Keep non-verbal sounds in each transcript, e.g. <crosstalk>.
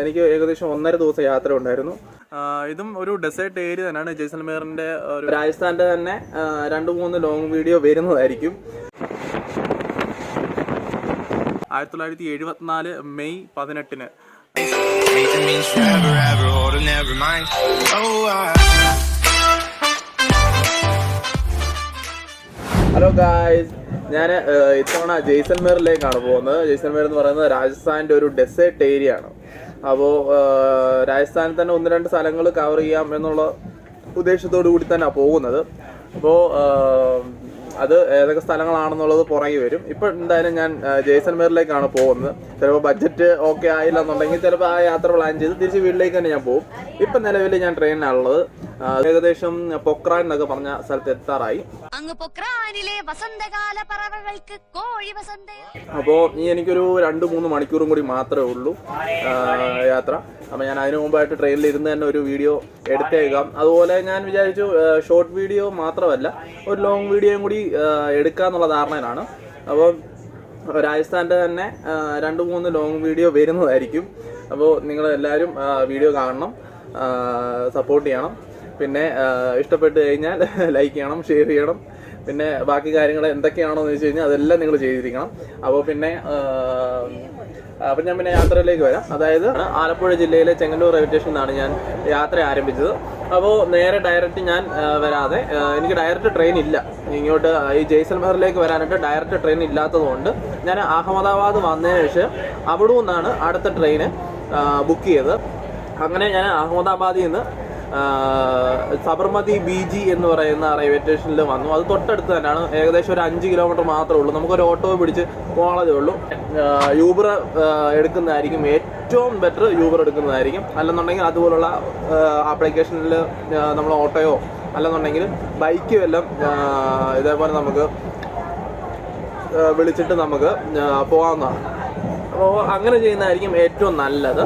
എനിക്ക് ഏകദേശം ഒന്നര ദിവസം യാത്ര ഉണ്ടായിരുന്നു. ഇതും ഒരു ഡെസേർട്ട് ഏരിയ തന്നെയാണ്. ജയ്സൽമേറിന്റെ ഒരു രാജസ്ഥാന്റെ തന്നെ രണ്ടു മൂന്ന് ലോങ് വീഡിയോ വരുന്നതായിരിക്കും. ആയിരത്തി തൊള്ളായിരത്തി എഴുപത്തിനാല് മെയ് പതിനെട്ടിന്. ഹലോ ഗായ്സ് ഞാൻ ഇത്തവണ ജയ്സൽമേറിലേക്കാണ് പോകുന്നത്. ജയ്സൽമേർ എന്ന് പറയുന്നത് രാജസ്ഥാന്റെ ഒരു ഡെസേർട്ട് ഏരിയ ആണ്. അപ്പോൾ രാജസ്ഥാനിൽ തന്നെ ഒന്ന് രണ്ട് സ്ഥലങ്ങൾ കവർ ചെയ്യാം എന്നുള്ള ഉദ്ദേശത്തോടു കൂടി തന്നെ പോകുന്നത്. അപ്പോൾ അത് ഏതൊക്കെ സ്ഥലങ്ങളാണെന്നുള്ളത് പുറകെ വരും. ഇപ്പം എന്തായാലും ഞാൻ ജയ്സൽമേറിലേക്കാണ് പോകുന്നത്. ചിലപ്പോൾ ബഡ്ജറ്റ് ഓക്കെ ആയില്ല എന്നുണ്ടെങ്കിൽ ചിലപ്പോൾ ആ യാത്ര പ്ലാൻ ചെയ്ത് തിരിച്ച് വീട്ടിലേക്ക് തന്നെ ഞാൻ പോകും. ഇപ്പം നിലവിൽ ഞാൻ ട്രെയിനിലാണുള്ളത് ഏകദേശം പൊക്രാൻ എന്നൊക്കെ പറഞ്ഞ സ്ഥലത്ത് എത്താറായി. അങ്ങ് പൊക്രാനിലെ വസന്തകാല പറവകൾക്ക് കോഴി വസന്ത. അപ്പോൾ ഇനി എനിക്കൊരു രണ്ടു മൂന്ന് മണിക്കൂറും കൂടി മാത്രമേ ഉള്ളൂ യാത്ര. അപ്പൊ ഞാൻ അതിനു മുമ്പായിട്ട് ട്രെയിനിൽ ഇരുന്ന് തന്നെ ഒരു വീഡിയോ എടുത്തേക്കാം. അതുപോലെ ഞാൻ വിചാരിച്ചു ഷോർട്ട് വീഡിയോ മാത്രമല്ല ഒരു ലോങ് വീഡിയോയും കൂടി എടുക്കാന്നുള്ള ധാരണയിലാണ്. അപ്പോൾ രാജസ്ഥാന്റെ തന്നെ രണ്ടു രണ്ട് മൂന്ന് ലോങ് വീഡിയോ വരുന്നതായിരിക്കും. അപ്പോൾ നിങ്ങൾ എല്ലാവരും വീഡിയോ കാണണം സപ്പോർട്ട് ചെയ്യണം. പിന്നെ ഇഷ്ടപ്പെട്ട് കഴിഞ്ഞാൽ <laughs> ലൈക്ക് ചെയ്യണം ഷെയർ ചെയ്യണം. പിന്നെ ബാക്കി കാര്യങ്ങൾ എന്തൊക്കെയാണോ എന്ന് വെച്ച് കഴിഞ്ഞാൽ അതെല്ലാം നിങ്ങൾ ചെയ്തിരിക്കണം. അപ്പോൾ പിന്നെ അപ്പം ഞാൻ പിന്നെ യാത്രയിലേക്ക് വരാം. അതായത് ആലപ്പുഴ ജില്ലയിലെ ചെങ്ങന്നൂർ റെയിൽവേ സ്റ്റേഷനിലാണ് ഞാൻ യാത്ര ആരംഭിച്ചത്. അപ്പോൾ നേരെ ഡയറക്റ്റ് ഞാൻ വരാതെ എനിക്ക് ഡയറക്റ്റ് ട്രെയിൻ ഇല്ല. ഇങ്ങോട്ട് ഈ ജയ്സൽമേറിലേക്ക് വരാനായിട്ട് ഡയറക്റ്റ് ട്രെയിൻ ഇല്ലാത്തതുകൊണ്ട് ഞാൻ അഹമ്മദാബാദ് വന്നതിന് ശേഷം അവിടെ നിന്നാണ് അടുത്ത ട്രെയിന് ബുക്ക് ചെയ്തത്. അങ്ങനെ ഞാൻ അഹമ്മദാബാദിൽ നിന്ന് സബർമതി ബി ജി എന്ന് പറയുന്ന റെയിൽവേ സ്റ്റേഷനിൽ വന്നു. അത് തൊട്ടടുത്ത് തന്നെയാണ്. ഏകദേശം ഒരു അഞ്ച് കിലോമീറ്റർ മാത്രമേ ഉള്ളൂ. നമുക്കൊരു ഓട്ടോ പിടിച്ച് പോകാതെ ഉള്ളൂ. യൂബർ എടുക്കുന്നതായിരിക്കും ഏറ്റവും ബെറ്റർ യൂബർ എടുക്കുന്നതായിരിക്കും. അല്ലെന്നുണ്ടെങ്കിൽ അതുപോലുള്ള ആപ്ലിക്കേഷനിൽ നമ്മൾ ഓട്ടോയോ അല്ലെന്നുണ്ടെങ്കിൽ ബൈക്ക് വല്ലതും ഇതേപോലെ നമുക്ക് വിളിച്ചിട്ട് നമുക്ക് പോകാവുന്നതാണ്. അപ്പോൾ അങ്ങനെ ചെയ്യുന്നതായിരിക്കും ഏറ്റവും നല്ലത്.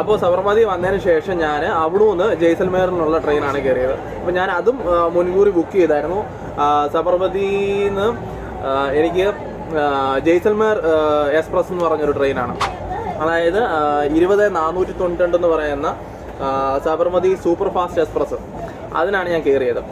അപ്പോൾ സബർമതി വന്നതിന് ശേഷം ഞാൻ അവിടെ നിന്ന് ജയ്സൽമേറിനുള്ള ട്രെയിനാണ് കയറിയത്. അപ്പോൾ ഞാൻ അതും മുൻകൂറി ബുക്ക് ചെയ്തായിരുന്നു. സബർമതിയിൽ നിന്ന് എനിക്ക് ജയ്സൽമേർ എക്സ്പ്രസ് എന്ന് പറഞ്ഞൊരു ട്രെയിനാണ്. അതായത് ഇരുപത് നാനൂറ്റി തൊണ്ണൂറ്റി എന്ന് പറയുന്ന സബർമതി സൂപ്പർ ഫാസ്റ്റ് എക്സ്പ്രസ് അതിനാണ് ഞാൻ കയറിയത്.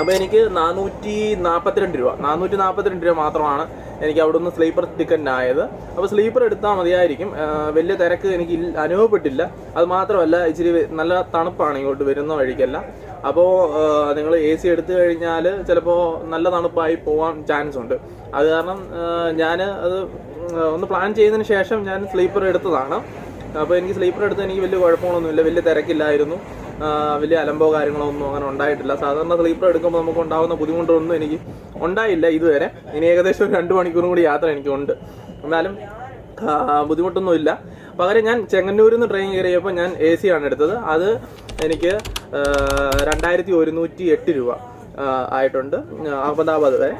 അപ്പോൾ എനിക്ക് നാനൂറ്റി നാൽപ്പത്തിരണ്ട് രൂപ. നാനൂറ്റി നാൽപ്പത്തിരണ്ട് രൂപ മാത്രമാണ് എനിക്ക് അവിടെ നിന്ന് സ്ലീപ്പർ ടിക്കറ്റ് ആയത് അപ്പോൾ സ്ലീപ്പർ എടുത്താൽ മതിയായിരിക്കും. വലിയ തിരക്ക് എനിക്ക് അനുഭവപ്പെട്ടില്ല. അത് മാത്രമല്ല ഇച്ചിരി നല്ല തണുപ്പാണ് ഇങ്ങോട്ട് വരുന്ന വഴിക്കല്ല. അപ്പോൾ നിങ്ങൾ എ സി എടുത്തു കഴിഞ്ഞാൽ ചിലപ്പോൾ നല്ല തണുപ്പായി പോകാൻ ചാൻസ് ഉണ്ട്. അത് കാരണം ഞാൻ അത് ഒന്ന് പ്ലാൻ ചെയ്തതിന് ശേഷം ഞാൻ സ്ലീപ്പർ എടുത്തതാണ്. അപ്പോൾ എനിക്ക് സ്ലീപ്പർ എടുത്ത് എനിക്ക് വലിയ കുഴപ്പങ്ങളൊന്നുമില്ല. വലിയ തിരക്കില്ലായിരുന്നു. വലിയ അലമ്പോ കാര്യങ്ങളോ ഒന്നും അങ്ങനെ ഉണ്ടായിട്ടില്ല. സാധാരണ സ്ലീപ്പർ എടുക്കുമ്പോൾ നമുക്ക് ഉണ്ടാകുന്ന ബുദ്ധിമുട്ടൊന്നും എനിക്ക് ഉണ്ടായില്ല ഇതുവരെ. ഇനി ഏകദേശം ഒരു രണ്ട് മണിക്കൂറും കൂടി യാത്ര എനിക്കുണ്ട്. എന്നാലും ബുദ്ധിമുട്ടൊന്നുമില്ല. പകരം ഞാൻ ചെങ്ങന്നൂരിൽ നിന്ന് ട്രെയിൻ കയറിയപ്പോൾ ഞാൻ എ സി ആണ് എടുത്തത്. അത് എനിക്ക് രണ്ടായിരത്തി ഒരുന്നൂറ്റി എട്ട് രൂപ ആയിട്ടുണ്ട് അഹമ്മദാബാദ് വരെ.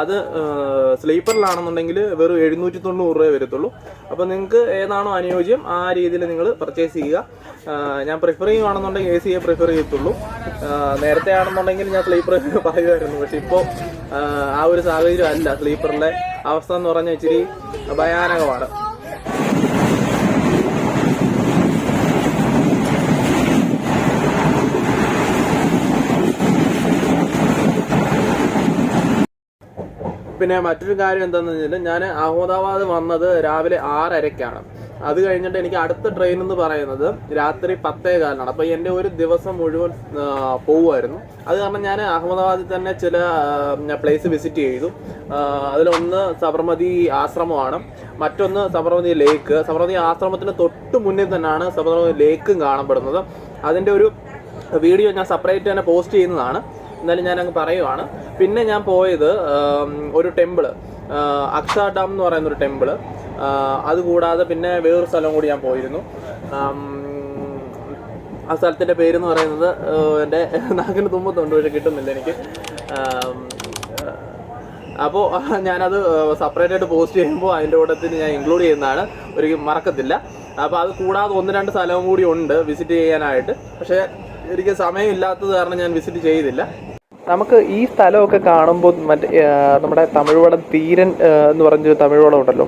അത് സ്ലീപ്പറിലാണെന്നുണ്ടെങ്കിൽ വെറും എഴുന്നൂറ്റി തൊണ്ണൂറ് രൂപ വരത്തുള്ളൂ. അപ്പോൾ നിങ്ങൾക്ക് ഏതാണോ അനുയോജ്യം ആ രീതിയിൽ നിങ്ങൾ പർച്ചേസ് ചെയ്യുക. ഞാൻ പ്രിഫർ ചെയ്യുകയാണെന്നുണ്ടെങ്കിൽ എ സിയെ പ്രിഫർ ചെയ്യത്തുള്ളൂ. നേരത്തെ ആണെന്നുണ്ടെങ്കിൽ ഞാൻ സ്ലീപ്പർ <laughs> പറയുമായിരുന്നു. പക്ഷെ ഇപ്പോൾ ആ ഒരു സാഹചര്യം അല്ല. സ്ലീപ്പറിലെ അവസ്ഥ എന്ന് പറഞ്ഞാൽ ഇച്ചിരി ഭയാനകമാണ്. പിന്നെ മറ്റൊരു കാര്യം എന്താണെന്ന് വെച്ചാൽ ഞാൻ അഹമ്മദാബാദ് വന്നത് രാവിലെ ആറരയ്ക്കാണ് അത് കഴിഞ്ഞിട്ട് എനിക്ക് അടുത്ത ട്രെയിൻ എന്ന് പറയുന്നത് രാത്രി പത്തേ കാലിനാണ് അപ്പോൾ എന്റെ ഒരു ദിവസം മുഴുവൻ പോവുമായിരുന്നു. അത് കാരണം ഞാൻ അഹമ്മദാബാദിൽ തന്നെ ചില പ്ലേസ് വിസിറ്റ് ചെയ്തു. അതിലൊന്ന് സബർമതി ആശ്രമമാണ്. മറ്റൊന്ന് സബർമതി ലേക്ക് സബർമതി ആശ്രമത്തിന് തൊട്ട് മുന്നിൽ തന്നെയാണ് സബർമതി ലേക്കും കാണപ്പെടുന്നത്. അതിന്റെ ഒരു വീഡിയോ ഞാൻ സെപ്പറേറ്റ് തന്നെ പോസ്റ്റ് ചെയ്യുന്നതാണ്. എന്നാലും ഞാൻ അങ്ങ് പറയുവാണ്. പിന്നെ ഞാൻ പോയത് ഒരു ടെമ്പിൾ. അക്ഷ ഡാം എന്ന് പറയുന്ന ഒരു ടെമ്പിൾ. അതുകൂടാതെ പിന്നെ വേറൊരു സ്ഥലം കൂടി ഞാൻ പോയിരുന്നു. ആം, സ്ഥലത്തിന്റെ പേരെന്ന് പറയുന്നത് എന്റെ നാക്കിന് തുമ്പത്തുണ്ട് പക്ഷെ കിട്ടുന്നില്ല എനിക്ക്. അപ്പോൾ ഞാനത് സെപ്പറേറ്റ് ആയിട്ട് പോസ്റ്റ് ചെയ്യുമ്പോൾ അതിന്റെ കൂട്ടത്തിൽ ഞാൻ ഇൻക്ലൂഡ് ചെയ്യുന്നതാണ്. ഒരു മറക്കത്തില്ല. അപ്പോൾ അത് കൂടാതെ ഒന്ന് രണ്ട് സ്ഥലവും കൂടി ഉണ്ട് വിസിറ്റ് ചെയ്യാനായിട്ട്. പക്ഷേ എനിക്ക് സമയമില്ലാത്തത് കാരണം ഞാൻ വിസിറ്റ് ചെയ്തില്ല. നമുക്ക് ഈ സ്ഥലമൊക്കെ കാണുമ്പോൾ മറ്റേ നമ്മുടെ തമിഴ്വളം തീരൻ എന്ന് പറഞ്ഞൊരു തമിഴ്വളം ഉണ്ടല്ലോ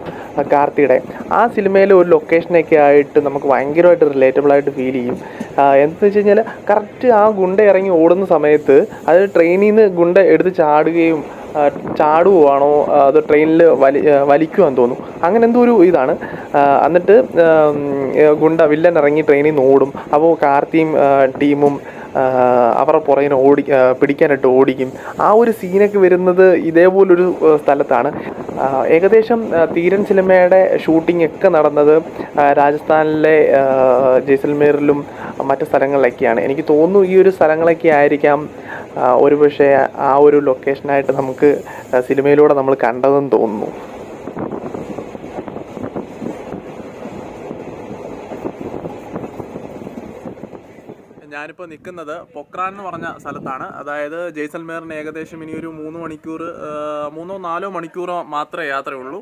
കാർത്തിയുടെ. ആ സിനിമയിലെ ഒരു ലൊക്കേഷനൊക്കെ ആയിട്ട് നമുക്ക് ഭയങ്കരമായിട്ട് റിലേറ്റബിളായിട്ട് ഫീൽ ചെയ്യും. എന്താണെന്ന് വെച്ച് കഴിഞ്ഞാൽ കറക്റ്റ് ആ ഗുണ്ട ഇറങ്ങി ഓടുന്ന സമയത്ത് അത് ട്രെയിനിൽ നിന്ന് ഗുണ്ട എടുത്ത് ചാടുകയും ചാടുവാണോ അത് ട്രെയിനിൽ വലി വലിക്കുവാൻ തോന്നുന്നു. അങ്ങനെ എന്തോ ഒരു ഇതാണ്. എന്നിട്ട് ഗുണ്ട വില്ലൻ ഇറങ്ങി ട്രെയിനിൽ നിന്ന് ഓടും. അപ്പോൾ കാർത്തിയും ടീമും അവരുടെ പുറകിന് ഓടി പിടിക്കാനായിട്ട് ഓടിക്കും. ആ ഒരു സീനൊക്കെ വരുന്നത് ഇതേപോലൊരു സ്ഥലത്താണ്. ഏകദേശം തീരൻ സിനിമയുടെ ഷൂട്ടിംഗ് ഒക്കെ നടന്നത് രാജസ്ഥാനിലെ ജയ്സൽമീറിലും മറ്റു സ്ഥലങ്ങളിലൊക്കെയാണ്. എനിക്ക് തോന്നുന്നു ഈ ഒരു സ്ഥലങ്ങളൊക്കെ ആയിരിക്കാം ഒരുപക്ഷെ ആ ഒരു ലൊക്കേഷനായിട്ട് നമുക്ക് സിനിമയിലൂടെ നമ്മൾ കണ്ടതെന്ന് തോന്നുന്നു. ഞാനിപ്പോൾ നിൽക്കുന്നത് പൊക്രാൻ എന്ന് പറഞ്ഞ സ്ഥലത്താണ്. അതായത് ജയ്സൽമേറിന് ഏകദേശം ഇനി ഒരു മൂന്ന് മണിക്കൂർ മൂന്നോ നാലോ മണിക്കൂറോ മാത്രമേ യാത്രയുള്ളൂ.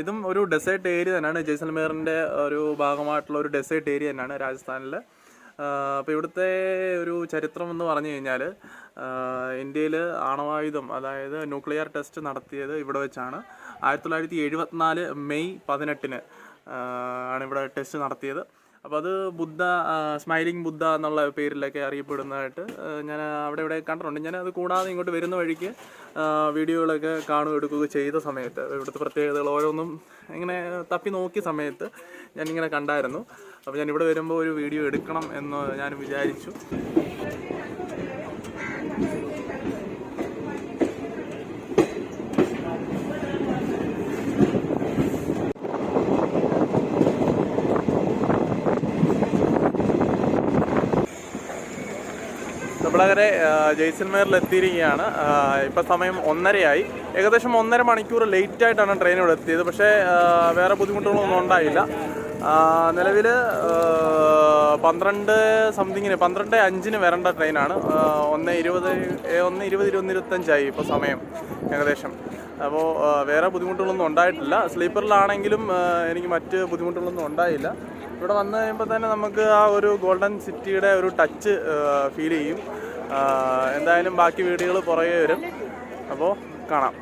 ഇതും ഒരു ഡെസേർട്ട് ഏരിയ തന്നെയാണ്. ജയ്സൽമേറിന്റെ ഒരു ഭാഗമായിട്ടുള്ള ഒരു ഡെസേർട്ട് ഏരിയ തന്നെയാണ് രാജസ്ഥാനിൽ അപ്പോൾ ഇവിടുത്തെ ഒരു ചരിത്രം എന്ന് പറഞ്ഞു കഴിഞ്ഞാൽ ഇന്ത്യയിൽ ആണവായുധം അതായത് ന്യൂക്ലിയർ ടെസ്റ്റ് നടത്തിയത് ഇവിടെ വെച്ചാണ്. ആയിരത്തി തൊള്ളായിരത്തി എഴുപത്തിനാല് മെയ് പതിനെട്ടിന് ആണ് ഇവിടെ ടെസ്റ്റ് നടത്തിയത്. അപ്പോൾ അത് ബുദ്ധ സ്മൈലിംഗ് ബുദ്ധ എന്നുള്ള പേരിലൊക്കെ അറിയപ്പെടുന്നതായിട്ട് ഞാൻ അവിടെ ഇവിടെ കണ്ടിട്ടുണ്ട്. ഞാൻ അത് കൂടാതെ ഇങ്ങോട്ട് വരുന്ന വഴിക്ക് വീഡിയോകളൊക്കെ കാണുക എടുക്കുകയൊക്കെ ചെയ്ത സമയത്ത് ഇവിടുത്തെ പ്രത്യേകതകൾ ഓരോന്നും ഇങ്ങനെ തപ്പി നോക്കിയ സമയത്ത് ഞാനിങ്ങനെ കണ്ടായിരുന്നു. അപ്പോൾ ഞാൻ ഇവിടെ വരുമ്പോൾ ഒരു വീഡിയോ എടുക്കണം എന്ന് ഞാൻ വിചാരിച്ചു. നമ്മളങ്ങനെ ജയ്സൽമേറിൽ എത്തിയിരിക്കുകയാണ്. ഇപ്പം സമയം ഒന്നരയായി. ഏകദേശം ഒന്നര മണിക്കൂർ ലേറ്റ് ആയിട്ടാണ് ട്രെയിൻ ഇവിടെ എത്തിയത്. പക്ഷേ വേറെ ബുദ്ധിമുട്ടുകളൊന്നും ഉണ്ടായില്ല. നിലവിൽ പന്ത്രണ്ട് സംതിങ്ങിന് പന്ത്രണ്ട് അഞ്ചിന് വരേണ്ട ട്രെയിനാണ് ഒന്ന് ഇരുപത് ഒന്ന് ഇരുപത് ഇരുപത് ഇരുപത്തഞ്ചായി ഇപ്പോൾ സമയം ഏകദേശം. അപ്പോൾ വേറെ ബുദ്ധിമുട്ടുകളൊന്നും ഉണ്ടായിട്ടില്ല. സ്ലീപ്പറിലാണെങ്കിലും എനിക്ക് മറ്റ് ബുദ്ധിമുട്ടുകളൊന്നും ഉണ്ടായില്ല. ഇവിടെ വന്നു കഴിയുമ്പോൾ തന്നെ നമുക്ക് ആ ഒരു ഗോൾഡൻ സിറ്റിയുടെ ഒരു ടച്ച് ഫീൽ ചെയ്യും. എന്തായാലും ബാക്കി വീഡിയോകൾ പുറകെ വരും. അപ്പോൾ കാണാം.